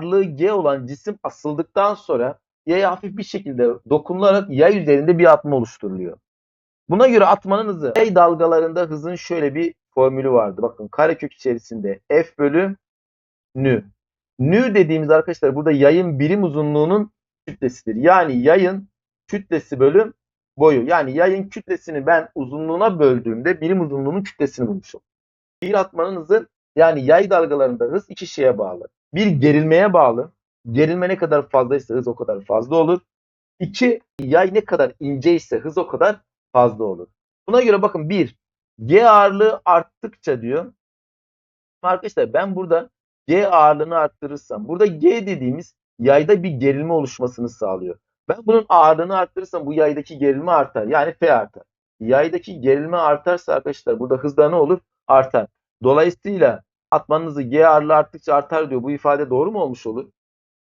ağırlığı G olan cisim asıldıktan sonra yaya hafif bir şekilde dokunularak yay üzerinde bir atma oluşturuluyor. Buna göre atmanın hızı. Yay dalgalarında hızın şöyle bir formülü vardı. Bakın karekök içerisinde F bölü nü. Nü dediğimiz arkadaşlar burada yayın birim uzunluğunun kütlesidir. Yani yayın kütlesi bölü boyu. Yani yayın kütlesini ben uzunluğuna böldüğümde birim uzunluğunun kütlesini bulmuşum. Bir atmanın hızı yani yay dalgalarında hız iki şeye bağlı. Bir gerilmeye bağlı. Gerilme ne kadar fazlaysa hız o kadar fazla olur. İki yay ne kadar ince ise hız o kadar fazla olur. Buna göre bakın bir G ağırlığı arttıkça diyor. Arkadaşlar ben burada G ağırlığını arttırırsam burada G dediğimiz yayda bir gerilme oluşmasını sağlıyor. Ben bunun ağırlığını arttırırsam bu yaydaki gerilme artar. Yani F artar. Yaydaki gerilme artarsa arkadaşlar burada hızda ne olur? Artar. Dolayısıyla atmanın hızı G ağırlığı arttıkça artar diyor. Bu ifade doğru mu olmuş olur?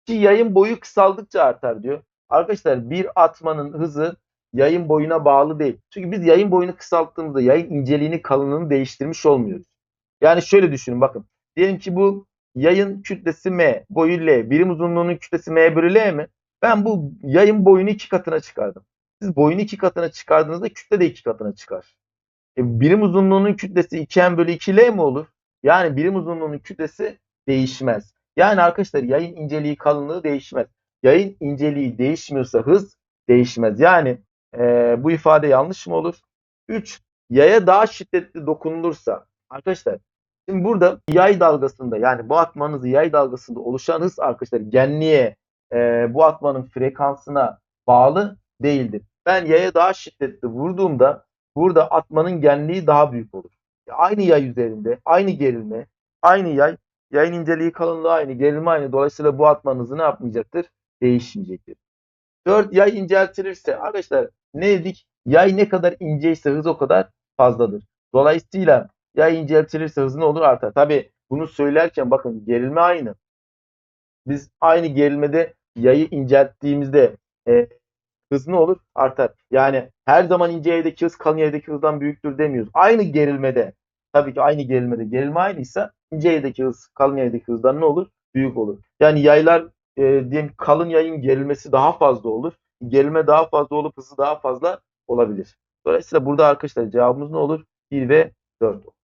Ki yayın boyu kısaldıkça artar diyor. Arkadaşlar bir atmanın hızı yayın boyuna bağlı değil. Çünkü biz yayın boyunu kısalttığımızda yayın inceliğini kalınlığını değiştirmiş olmuyoruz. Yani şöyle düşünün bakın. Diyelim ki bu yayın kütlesi M, boyu L, birim uzunluğunun kütlesi M bölü L mi? Ben bu yayın boyunu iki katına çıkardım. Siz boyunu iki katına çıkardığınızda kütle de iki katına çıkar. E, birim uzunluğunun kütlesi 2M bölü 2L mi olur? Yani birim uzunluğunun kütlesi değişmez. Yani arkadaşlar yayın inceliği kalınlığı değişmez. Yayın inceliği değişmiyorsa hız değişmez. Yani e, bu ifade yanlış mı olur? 3. Yaya daha şiddetli dokunulursa. Arkadaşlar şimdi burada yay dalgasında yani bu atmanın hızı yay dalgasında oluşan hız arkadaşlar genliğe e, bu atmanın frekansına bağlı değildir. Ben yaya daha şiddetli vurduğumda burada atmanın genliği daha büyük olur. Aynı yay üzerinde aynı gerilme aynı yay yayın inceliği kalınlığı aynı gerilme aynı. Dolayısıyla bu atmanın hızı ne yapmayacaktır? Değişmeyecektir. 4 yay inceltilirse arkadaşlar ne dedik? Yay ne kadar inceyse hız o kadar fazladır. Dolayısıyla yay inceltilirse hız ne olur? Artar. Tabi bunu söylerken bakın gerilme aynı. Biz aynı gerilmede yayı incelttiğimizde e, hız ne olur? Artar. Yani her zaman ince yaydaki hız kalın yaydaki hızdan büyüktür demiyoruz. Aynı gerilmede tabii ki aynı gerilmede gerilme aynıysa ince yaydaki hız kalın yaydaki hızdan ne olur? Büyük olur. Yani yaylar e, diyelim kalın yayın gerilmesi daha fazla olur. Gerilme daha fazla olup hızı daha fazla olabilir. Dolayısıyla burada arkadaşlar cevabımız ne olur? 1 ve 4 olur.